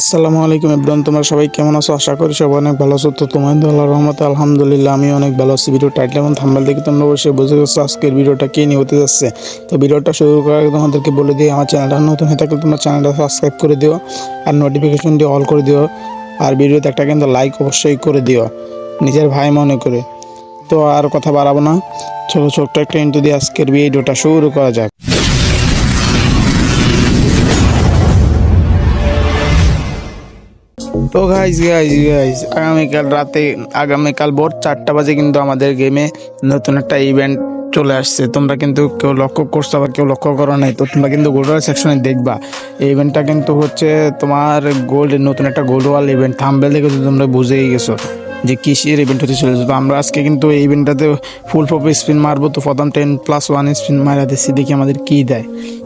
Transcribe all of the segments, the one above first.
আসসালামু আলাইকুম ইব্রাহিম তোমরা সবাই কেমন আছো? আশা করি সবাই অনেক ভালো আছো। তো তোমাদের আল্লাহর রহমতে, আলহামদুলিল্লাহ আমি অনেক ভালো আছি। ভিডিও টাইটেল এবং থাম্বেল দেখে তোমরা অবশ্যই বুঝে গেছো আজকের ভিডিওটা কে নিয়ে হতে যাচ্ছে। তো ভিডিওটা শুরু করার আগে তোমাদেরকে বলে দিই, আমার চ্যানেলটা নতুন হয়ে থাকলে তোমরা চ্যানেলটা সাবস্ক্রাইব করে দিও আর নোটিফিকেশনটি অল করে দিও। আর ভিডিওতে একটা কিন্তু লাইক অবশ্যই করে দিও, নিজের ভাই মনে করে। তো আর কথা বাড়াবো না, ছোটো, ছোট্ট একটা ইন্টু দিয়ে আজকের ভিডিওটা শুরু করা যাক। তো গাইজ গাইজ গাইজ আগামীকাল রাতে, আগামীকাল ভোর চারটা বাজে কিন্তু আমাদের গেমে নতুন একটা ইভেন্ট চলে আসছে। তোমরা কিন্তু কেউ লক্ষ্য করছ আবার কেউ লক্ষ্য করো নাই, তো তোমরা কিন্তু গোল্ডওয়াল সেকশনে দেখবা। এই ইভেন্টটা কিন্তু হচ্ছে তোমার গোল্ড নতুন একটা গোল্ডওয়াল ইভেন্ট থাম্বেল দেখে তোমরা বুঝেই গেছো। যে কিসের ইভেন্ট হতে চলেছে। তো আমরা আজকে কিন্তু এই ইভেন্টটাতে ফুল পপে স্পিন মারবো। তো প্রথম টেন প্লাস ওয়ান স্পিন মারা দিচ্ছি দেখি আমাদের কী দেয়।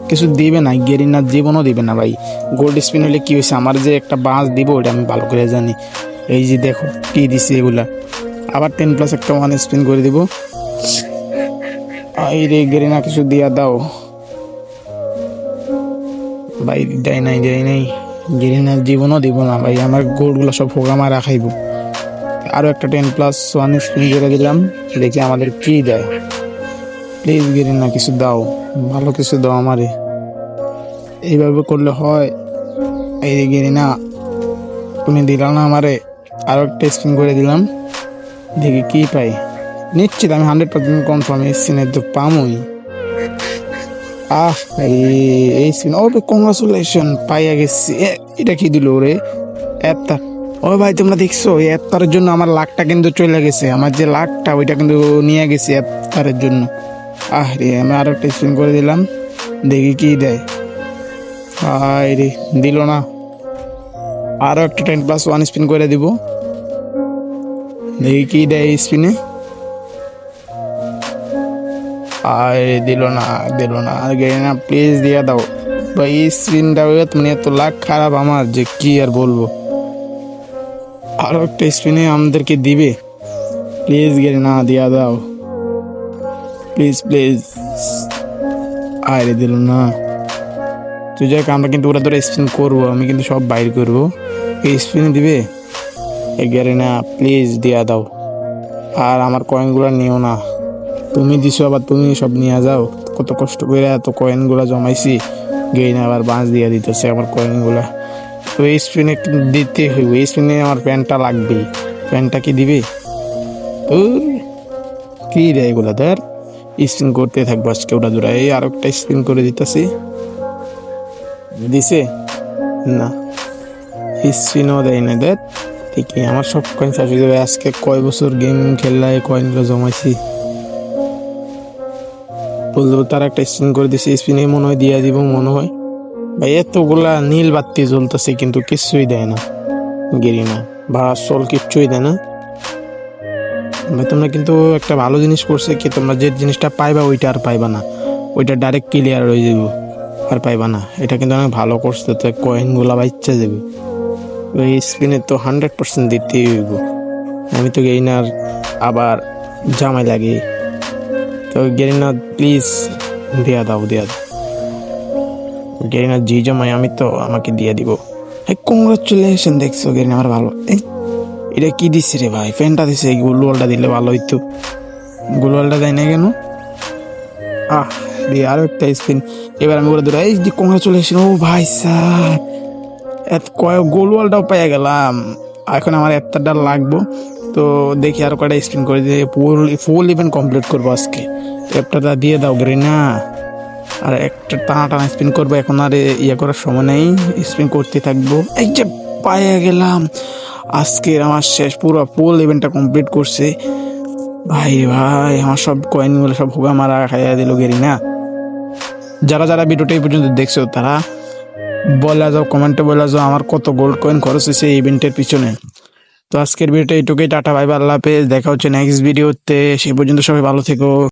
কিছু দিবে না গেরিনার জীবনও দিবে না ভাই। গোল্ড স্পিন হলে কি হয়েছে? আমার যে একটা বাঁশ দিব, ওটা আমি ভালো করে জানি। এই যে দেখো, কী দিছি এগুলা। আবার টেন প্লাস একটা ওয়ান স্পিন করে দিব। এই রে গেরিনা কিছু দিয়া দাও। ভাই, দেয় নাই দেয় নাই। গেরিনার জীবনও দিব না ভাই। আমার গোল্ডগুলো সব ফোকা মারা খাইব আরও একটা টেন প্লাস ওয়ান স্পিন করে দিলাম, দেখি আমাদের কি দেয়। প্লিজ গেরিনা কিছু দাও, ভালো কিছু দাও আমারে। এইভাবে করলে হয়। এই যে গেরিনা, তুমি দিলা না আমারে আরও একটা স্পিন করে দিলাম। দেখি কি পাই। নিশ্চিত আমি হান্ড্রেড পার্সেন্ট কনফার্ম এই সিনের তো পামই। আহ, এই সিন ও কংগ্রাচুলেশন পাইয়া গেছি। এটা কি দিল রে একটা ও ভাই, তোমরা দেখছ, এই জন্য আমার লাখটা কিন্তু চলে গেছে। আমার যে লাখটা, ওইটা কিন্তু নিয়ে গেছে এফতারের জন্য। আহ রে আমি আরও একটা স্পিন করে দিলাম। দেখি কি দেয়। আয় রে দিল না। আরও একটা টেন প্লাস ওয়ান স্পিন করে দিব। দেখি কি দেয় স্পিনে আয় দিল না দিল না। আর না প্লিজ দিয়ে দাও। বা এই স্পিনটা মানে এত লাখ খারাপ আমার, যে কি আর বলব। আরও একটা স্পিনে আমাদেরকে দিবে। প্লিজ গেলে না দিয়া দাও। প্লিজ প্লিজ আরে দিল না। তুই যাক আমরা কিন্তু ওরা ধরে স্পিন করব, আমি কিন্তু সব বাইর করব। এই স্পিন দিবে? এগারে না প্লিজ দিয়া দাও। আর আমার কয়েনগুলো নিও না। তুমি দিছো, আবার তুমি সব নিয়ে যাও। কত কষ্ট করে এত কয়েনগুলো জমাইছি। গেই না আবার বাঁশ দিয়ে দিতেছে আমার কয়েনগুলা এই স্পিনে দিতে হইব। এই স্পিনে আমার প্যান্টটা লাগবে। প্যান্টটা কি দিবে? উর, কি রে এগুলা ধর। স্পিন করতে থাকব আজকে ওটা দূরা এই আর একটা স্পিন করে দিতেছি। দিছে? না। স্পিনও দেয় না দেখ ঠিকই আমার সব কয়েন শেষ যাবে। আজকে কয় বছর গেম খেললাই কয়েনগুলো জমাইছি? বলতে তার একটা স্পিন করে দিছি। স্পিনে মনে হয় দিয়ে দিব মনে হয়। ভাই এতগুলা নীল বাতি জ্বলতেছে কিন্তু কিছুই দেয় না গেরি না ভাড়া চল কিচ্ছুই দেয় না। ভাই, তোমরা কিন্তু একটা ভালো জিনিস করছে কি, তোমরা যে জিনিসটা পাইবা ওইটা আর পাইবা না। ওইটা ডাইরেক্ট ক্লিয়ার হয়ে যাবে আর পাইবা না। এটা কিন্তু অনেক ভালো করছে, তো কয়েনগুলা বাচ্চা যাবে ওই স্পিনে তো হান্ড্রেড পার্সেন্ট দিতেই হইব। আমি তো গেইনার আবার জামাই লাগে। তো গেরিনা প্লিজ দিয়া দাও দিয়া দাও। গেরিনা জি জামাই আমি তো আমাকে দিয়ে দিব। এই কংগ্রাচুলেশন দেখছ গেরিনা আমার ভালো। এটা কি দিছে রে ভাই? ফ্যানটা দিছে গুলওয়ালটা দিলে ভালো হইতো। গুলওয়ালটা দেয় না কেন? আহ, দিয়ে আরও একটা স্পিন এবার আমি করে দিলাম, এই যে কংগ্রাচুলেশন ও ভাই স্যার। এত কয়েক গোলওয়ালটাও পেয়ে গেলাম। এখন আমার এতটা লাগবো। তো দেখি আর কয়টা স্পিন করে দিয়ে ফুল ফুল ইভেন্ট কমপ্লিট করব আজকে। একটা দিয়ে দাও গ্রিনা। আর একটা টানা টানা স্পিন করব। এখন আর ইয়ে করার সময় নেই। স্পিন করতে থাকব। এই যে পায়ে গেলাম। আজকে আমার শেষ পুরো ফুল ইভেন্টটা কমপ্লিট করছে। ভাই ভাই, আমার সব কয়েনগুলো সব হুগা মারা খাইয়া দিল গেরিনা যারা যারা ভিডিওটা এই পর্যন্ত দেখছ, তারা বলে যাও, কমেন্টে বলে যাও, আমার কত গোল্ড কয়েন খরচ হয়েছে এই ইভেন্টের পিছনে। তো আজকের ভিডিওটা এইটুকুই। টাটা ভাই আল্লাহ হাফেজ। দেখা হচ্ছে নেক্সট ভিডিওতে সেই পর্যন্ত সবাই ভালো থেকো।